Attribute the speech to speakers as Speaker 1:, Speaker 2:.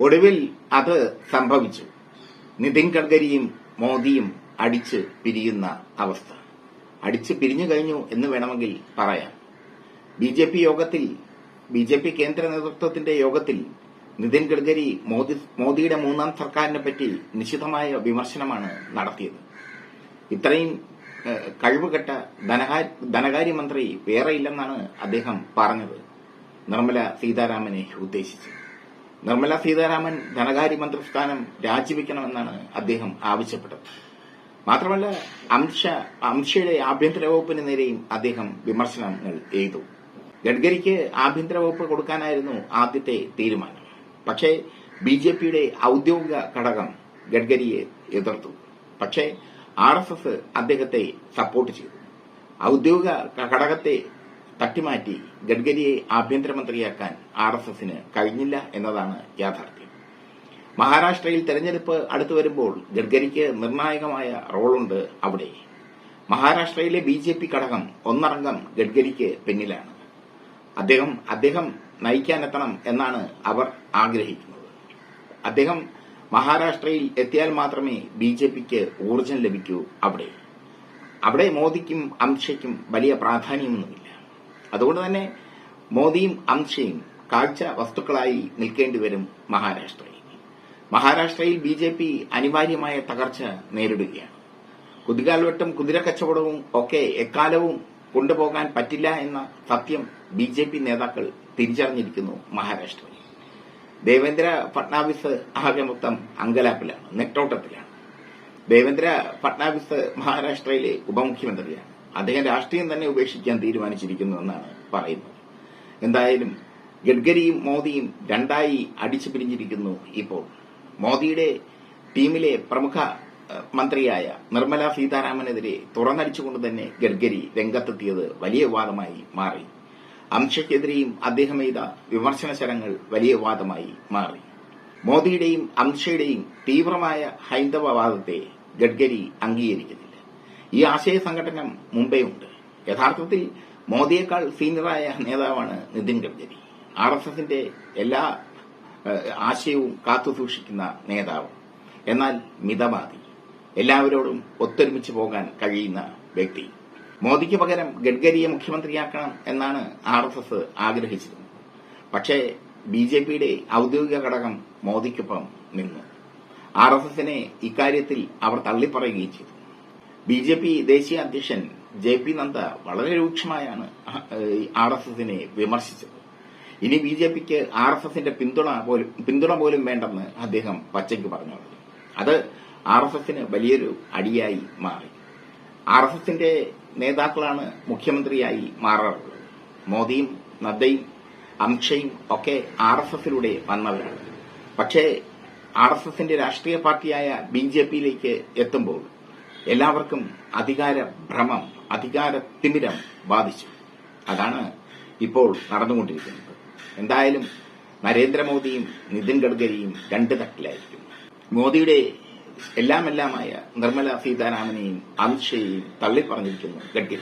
Speaker 1: ഒടുവിൽ അത് സംഭവിച്ചു. നിതിൻ ഗഡ്കരിയും മോദിയും അടിച്ച് പിരിയുന്ന അവസ്ഥ. അടിച്ച് പിരിഞ്ഞു കഴിഞ്ഞു എന്ന് വേണമെങ്കിൽ പറയാം. ബി ജെ പി യോഗത്തിൽ ബി ജെ പി കേന്ദ്ര നേതൃത്വത്തിന്റെ യോഗത്തിൽ നിതിൻ ഗഡ്കരി മോദി മോദിയുടെ മൂന്നാം സർക്കാരിനെ പറ്റി നിശിതമായ വിമർശനമാണ് നടത്തിയത്. ഇത്രയും കഴിവുകെട്ട ധനകാര്യ ധനകാര്യമന്ത്രി വേറെയില്ലെന്നാണ് അദ്ദേഹം പറഞ്ഞത്. നിർമ്മല സീതാരാമനെ ഉദ്ദേശിച്ച്. നിർമ്മല സീതാരാമൻ ധനകാര്യമന്ത്രി സ്ഥാനം രാജിവെക്കണമെന്നാണ് അദ്ദേഹം ആവശ്യപ്പെട്ടത്. മാത്രമല്ല അംശ അംശയുടെ ആഭ്യന്തര വകുപ്പിന് നേരെയും അദ്ദേഹം വിമർശനങ്ങൾ എഴുതു. ഗഡ്കരിക്ക് ആഭ്യന്തര വകുപ്പ് കൊടുക്കാനായിരുന്നു ആദ്യത്തെ തീരുമാനം. പക്ഷേ ബി ജെ പിയുടെ ഔദ്യോഗിക ഘടകം ഗഡ്കരിയെ എതിർത്തു. പക്ഷേ ആർ എസ് എസ് അദ്ദേഹത്തെ സപ്പോർട്ട് ചെയ്തു. ഔദ്യോഗിക ഘടകത്തെ തട്ടിമാറ്റി ഗഡ്കരിയെ ആഭ്യന്തരമന്ത്രിയാക്കാൻ ആർ എസ് എസിന് കഴിഞ്ഞില്ല എന്നതാണ് യാഥാർത്ഥ്യം. മഹാരാഷ്ട്രയിൽ തെരഞ്ഞെടുപ്പ് അടുത്തു വരുമ്പോൾ ഗഡ്കരിക്ക് നിർണായകമായ റോളുണ്ട് അവിടെ. മഹാരാഷ്ട്രയിലെ ബി ജെ പി ഘടകം ഒന്നടങ്കം ഗഡ്കരിക്ക് പിന്നിലാണ്. അദ്ദേഹം അദ്ദേഹം നയിക്കാനെത്തണം എന്നാണ് അവർ ആഗ്രഹിക്കുന്നത്. അദ്ദേഹം മഹാരാഷ്ട്രയിൽ എത്തിയാൽ മാത്രമേ ബി ജെ പിക്ക് ഊർജം ലഭിക്കൂ അവിടെ. അവിടെ മോദിക്കും അമിത്ഷയ്ക്കും വലിയ പ്രാധാന്യമൊന്നുമില്ല. അതുകൊണ്ട് തന്നെ മോദിയും അംഷയും കാഴ്ച വസ്തുക്കളായി നിൽക്കേണ്ടി വരും മഹാരാഷ്ട്രയിൽ. മഹാരാഷ്ട്രയിൽ ബി ജെ പി അനിവാര്യമായ തകർച്ച നേരിടുകയാണ്. കുതികാൽവെട്ടും കുതിരക്കച്ചവടവും ഒക്കെ എക്കാലവും കൊണ്ടുപോകാൻ പറ്റില്ല എന്ന സത്യം ബി ജെ പി നേതാക്കൾ തിരിച്ചറിഞ്ഞിരിക്കുന്നു മഹാരാഷ്ട്രയിൽ. ദേവേന്ദ്ര ഫട്നാവിസ് ആകെ മൊത്തം അങ്കലാപ്പിലാണ് നെട്ടോട്ടത്തിലാണ്. ദേവേന്ദ്ര ഫട്നാവിസ് മഹാരാഷ്ട്രയിലെ ഉപമുഖ്യമന്ത്രിയാണ്. അദ്ദേഹം രാഷ്ട്രീയം തന്നെ ഉപേക്ഷിക്കാൻ തീരുമാനിച്ചിരിക്കുന്നു എന്നാണ് പറയുന്നത്. എന്തായാലും ഗഡ്കരിയും മോദിയും രണ്ടായി അടിച്ചു പിരിഞ്ഞിരിക്കുന്നു ഇപ്പോൾ. മോദിയുടെ ടീമിലെ പ്രമുഖ മന്ത്രിയായ നിർമ്മല സീതാരാമനെതിരെ തുറന്നടിച്ചുകൊണ്ട് തന്നെ ഗഡ്കരി രംഗത്തെത്തിയത് വലിയ വാദമായി മാറി. അംശയ്ക്കെതിരെയും അദ്ദേഹം ചെയ്ത വിമർശന ശരങ്ങൾ വലിയ വാദമായി മാറി. മോദിയുടെയും അംഷയുടെയും തീവ്രമായ ഹൈന്ദവ വാദത്തെ ഗഡ്കരി അംഗീകരിക്കുന്നില്ല. ഈ ആശയ സംഘടന മുംബൈ ഉണ്ട് യഥാർത്ഥത്തിൽ മോദിയേക്കാൾ സീനിയറായ നേതാവാണ് നിതിൻ ഗഡ്കരി. ആർ എസ് എസിന്റെ എല്ലാ ആശയവും കാത്തുസൂക്ഷിക്കുന്ന നേതാവ്. എന്നാൽ മിതവാദി. എല്ലാവരോടും ഒത്തൊരുമിച്ച് പോകാൻ കഴിയുന്ന വ്യക്തി. മോദിക്ക് പകരം ഗഡ്കരിയെ മുഖ്യമന്ത്രിയാക്കണം എന്നാണ് ആർ എസ് എസ് ആഗ്രഹിച്ചിരുന്നത്. പക്ഷേ ബി ജെ പിയുടെ ഔദ്യോഗിക ഘടകം മോദിക്കൊപ്പം നിന്നു. ആർ എസ് എസിനെ ഇക്കാര്യത്തിൽ അവർ തള്ളിപ്പറയുകയും ചെയ്തു. ബി ജെ പി ദേശീയ അധ്യക്ഷൻ ജെ പി നദ്ദ വളരെ രൂക്ഷമായാണ് ആർ എസ് എസിനെ വിമർശിച്ചത്. ഇനി ബി ജെ പിക്ക് ആർ എസ് എസിന്റെ പിന്തുണ പോലും പിന്തുണ പോലും വേണ്ടെന്ന് അദ്ദേഹം പച്ചയ്ക്ക് പറഞ്ഞു അത് ആർ എസ് എസിന് വലിയൊരു അടിയായി മാറി. ആർ എസ് എസിന്റെ നേതാക്കളാണ് മുഖ്യമന്ത്രിയായി മാറാറുള്ളത്. മോദിയും നദ്ദയും അംഷയും ഒക്കെ ആർ എസ് എസിലൂടെ വന്നവരാണ്. പക്ഷേ ആർ എസ് എസിന്റെ രാഷ്ട്രീയ പാർട്ടിയായ ബി ജെ പിയിലേക്ക് എത്തുമ്പോൾ എല്ലാവർക്കും അധികാര ഭ്രമം അധികാര തിമിരം ബാധിച്ചു. അതാണ് ഇപ്പോൾ നടന്നുകൊണ്ടിരിക്കുന്നത്. എന്തായാലും നരേന്ദ്രമോദിയും നിതിൻ ഗഡ്കരിയും രണ്ട് തട്ടിലായിരിക്കും. മോദിയുടെ എല്ലാമെല്ലാമായ നിർമ്മല സീതാരാമനെയും അമിത്ഷയെയും തള്ളിപ്പറഞ്ഞിരിക്കുന്നു ഗഡ്കരി.